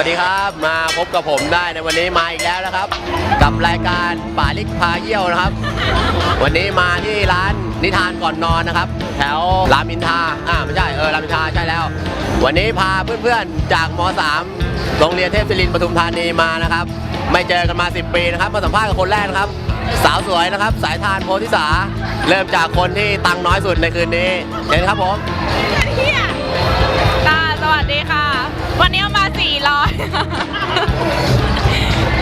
วัสดีครับมาพบกับผมได้ในวันนี้มาอีกแล้วนะครับ กับรายการป่าลิกพาเยี่ยวนะครับ วันนี้มาที่ร้านนิทานก่อนนอนนะครับ แถวรามอินทราอ่าไม่ใช่เออรามอินทราใช่แล้ว วันนี้พาเพื่อนๆจากม .3 โรงเรียนเทพศิรินทร์ปทุมธานีมานะครับ ไม่เจอกันมา 10 ปีนะครับมาสัมภาษณ์กับคนแรกนะครับ สาวสวยนะครับ สายทานโพธิสาเริ่มจากคนที่ตังน้อยสุดในคืนนี้เชิญครับผมเฮียค่ะสวัสดีค่ะ วันนี้เอามา 400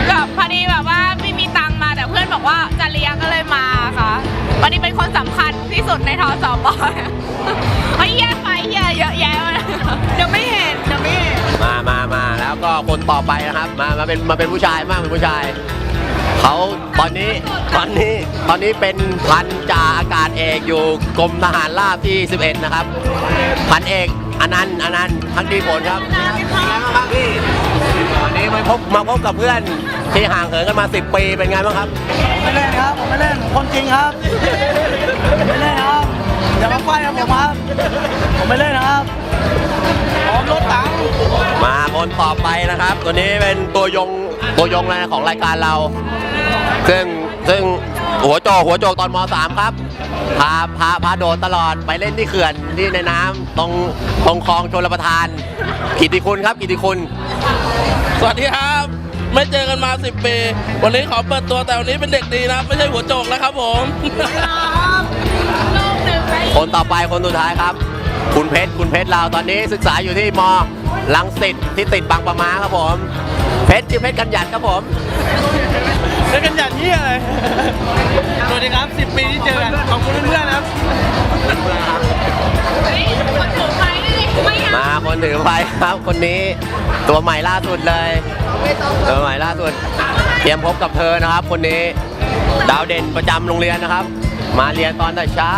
แบบพอดีแบบว่าไม่มีตังค์มาแต่เพื่อนบอกว่าจะเลี้ยงก็เลยมาค่ะ วันนี้เป็นคนสำคัญที่สุดในทอสอบอยเฮ้ยแย่ไปเฮียเยอะแยะเลยเดี๋ยวไม่เห็นเดี๋ยวไม่เห็นมามามาแล้วก็คนต่อไปนะครับ มามาเป็นมาเป็นผู้ชายมากเป็นผู้ชายเขาตอนนี้ตอนนี้ตอนนี้เป็นพันจ่าอากาศเอกอยู่กรมทหารราบที่ 11 นะครับ พันเอก อนันต์อนันต์พันดีผลครับเป็นไงบ้างครับพี่วันนี้มาพบมาพบกับเพื่อนที่ห่างเหินกันมา 10 ปีเป็นไงบ้างครับ ผมไม่เล่นครับ ผมไม่เล่นผมคนจริงครับผมไม่เล่นครับอย่ามาไฟกับผมครับผมไม่เล่นนะครับผมรถตังมาคนต่อไปนะครับ ตัวนี้เป็นตัวยงตัวยงเลยนะของรายการเรา ซึ่งซึ่ง หัวโจกหัวโจกตอนม .3 ครับ พาพาพาโดดตลอดไปเล่นที่เขื่อนที่ในน้ำตรงตรงคลองชลประทาน กิตติคุณครับกิตติคุณ สวัสดีครับ ไม่เจอกันมา 10 ปี วันนี้ขอเปิดตัวแต่วันนี้เป็นเด็กดีนะครับ ไม่ใช่หัวโจกแล้วครับผม คนต่อไปคนสุดท้ายครับ คุณเพชรคุณเพชรเราตอนนี้ศึกษาอยู่ที่มลังสิตที่ติดบางประมาครับผม เพชรชื่อเพชรกันหยัดครับผม เล่นกันอย่างนี้เลยสวัสดีครับ 10 ปีที่เจอกัน ขอบคุณเพื่อนๆนะครับ มาคนถือไฟครับคนนี้ตัวใหม่ล่าสุดเลยตัวใหม่ล่าสุด เตรียมพบกับเธอนะครับ คนนี้ดาวเด่นประจำโรงเรียนนะครับ มาเรียนตอนแต่เช้า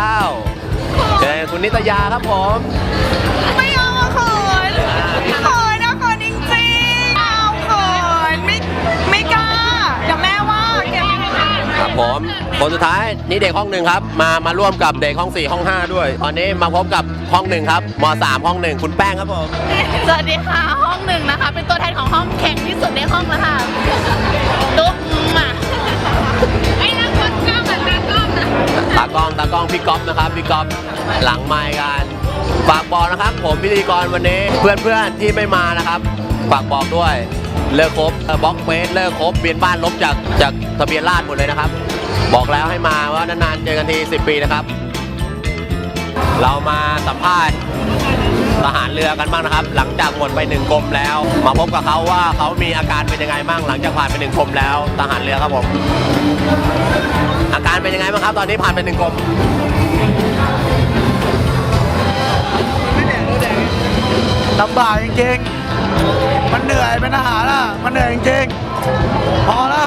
เจอคุณนิตยาครับผมไม่ ผมคนสุดท้ายนี่เด็กห้องหนึ่งครับ มามาร่วมกับเด็กห้อง 4 ห้อง 5 ด้วย ตอนนี้มาพบกับห้องหนึ่งครับม3ห้องหนึ่งคุณแป้งครับผมสวัสดีค่ะห้องหนึ่งนะคะ เป็นตัวแทนของห้องแข่งที่สุดในห้องแล้วค่ะตุ๊บมาไอ้นักบอลกล้ามเหมือนนักกล้ามนะตากล้องตากล้องพี่ก๊อฟนะครับพี่ก๊อฟหลังไมค์กันฝากบอกนะครับ ผมพิธีกรวันนี้เพื่อนๆที่ไม่มานะครับฝากบอกด้วยเลิกครบบล็อกเฟสเลิกครบเบียนบ้านลบจากจากทะเบียนราษฎร์หมดเลยนะครับ บอกแล้วให้มาว่านานๆเจอกันที 10 ปีนะครับ เรามาสัมภาษณ์ทหารเรือกันบ้างนะครับ หลังจากหมดไปหนึ่งกรมแล้ว มาพบกับเขาว่าเขามีอาการเป็นยังไงบ้างหลังจากผ่านไปหนึ่งกรมแล้วทหารเรือครับผมอาการเป็นยังไงบ้างครับ ตอนนี้ผ่านไปหนึ่งกรมลำบากจริงๆมันเหนื่อยเป็นอาหารอะ มันเหนื่อยจริงๆพอละ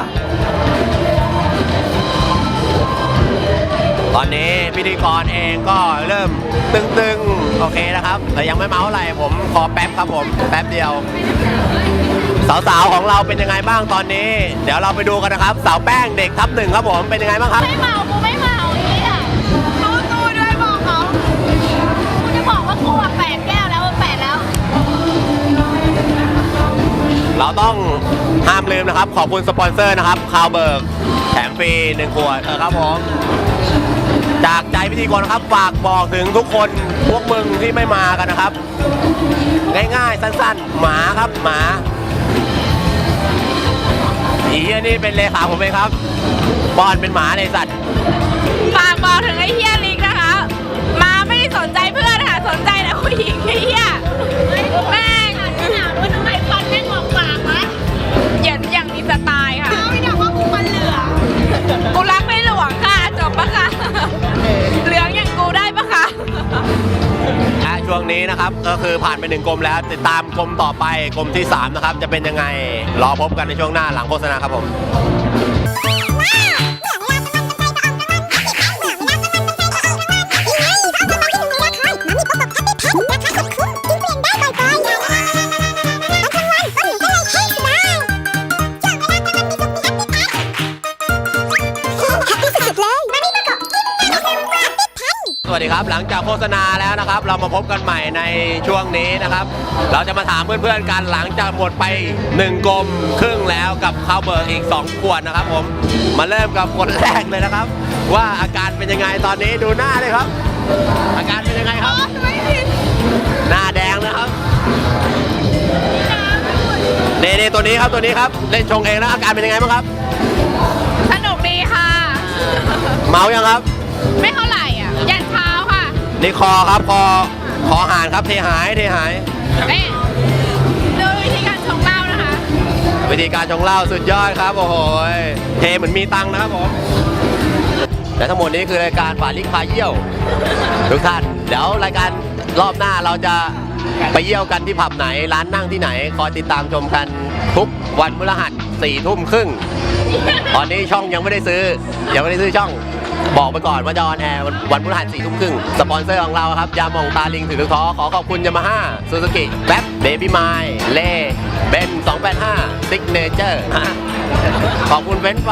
ตอนนี้พิธีกรเองก็เริ่มตึงๆ โอเคนะครับ แต่ยังไม่เมาเท่าไหร่ผมขอแป๊บครับผมแป๊บเดียว สาวๆของเราเป็นยังไงบ้างตอนนี้ เดี๋ยวเราไปดูกันนะครับ สาวแป้งเด็กทับหนึ่งครับผมเป็นยังไงบ้างครับไม่เมากูไม่เมาเนี่ยรู้ตัวด้วยบอกเขากูจะบอกว่ากูอะแปดแก้วแล้วแปดแล้ว เราต้องห้ามลืมนะครับ ขอบคุณสปอนเซอร์นะครับคาวเบิร์กแถมฟรีหนึ่งขวดเออครับผม จากใจพิธีกรนะครับฝากบอกถึงทุกคนพวกมึงที่ไม่มากันนะครับ ง่ายๆสั้นๆ หมาครับหมาอีอันนี้เป็นเลขาผมเองครับบอลเป็นหมาในสัตว์ ฝากบอกถึงไอ้เฮีย วงนี้นะครับ ก็คือผ่านไปหนึ่งกรมแล้ว ติดตามกรมต่อไปกรมที่ 3 นะครับ จะเป็นยังไง รอพบกันในช่วงหน้าหลังโฆษณาครับผม ครับหลังจากโฆษณาแล้วนะครับ เรามาพบกันใหม่ในช่วงนี้นะครับ เราจะมาถามเพื่อนๆกันหลังจากหมดไป1กลมครึ่งแล้วกับข้าวเบิร์กอีก 2 ขวดนะครับผมมาเริ่มกับคนแรกเลยนะครับ ว่าอาการเป็นยังไงตอนนี้ดูหน้าเลยครับ อาการเป็นยังไงครับ หน้าแดงนะครับนี่นี่ตัวนี้ครับตัวนี้ครับเล่นชงเองแล้วอาการเป็นยังไงบ้างครับ สนุกดีค่ะ เมายังครับ ไม่เท่าไหร่อะยันเช้าค่ะ นี่คอครับคอคอหานครับเทหายเทหาย เอ๊ะดูวิธีการชงเหล้านะคะ วิธีการชงเหล้าสุดยอดครับ โอ้โหยเทเหมือนมีตังค์นะครับผมแต่ทั้งหมดนี้คือรายการฝาลิกพาเยี่ยว ทุกท่านเดี๋ยวรายการรอบหน้าเราจะไปเยี่ยวกันที่ผับไหน ร้านนั่งที่ไหน คอยติดตามชมกันทุกวันพฤหัสสี่ทุ่มครึ่งตอนนี้ช่องยังไม่ได้ซื้อยังไม่ได้ซื้อช่อง บอกไปก่อนว่าจะออนแอร์วันพฤหัสสี่ทุ่มครึ่งสปอนเซอร์ของเราครับ ยาหมองตาลิงถือลูกท้อขอขอบคุณยามาฮ่าซูซูกิแป๊บเบบี้ไมล์เล่เบน285ซิกเนเจอร์ขอบคุณเฟนช์ฟ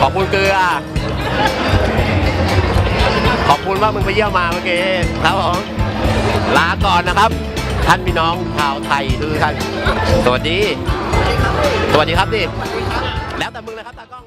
ขอบคุณเกลือ ขอบคุณว่ามึงไปเยี่ยมมาเมื่อกี้ครับผมลาก่อนนะครับ ท่านพี่น้องชาวไทยทุกท่านสวัสดี สวัสดีครับดิแล้วแต่มึงเลยครับตากล้อง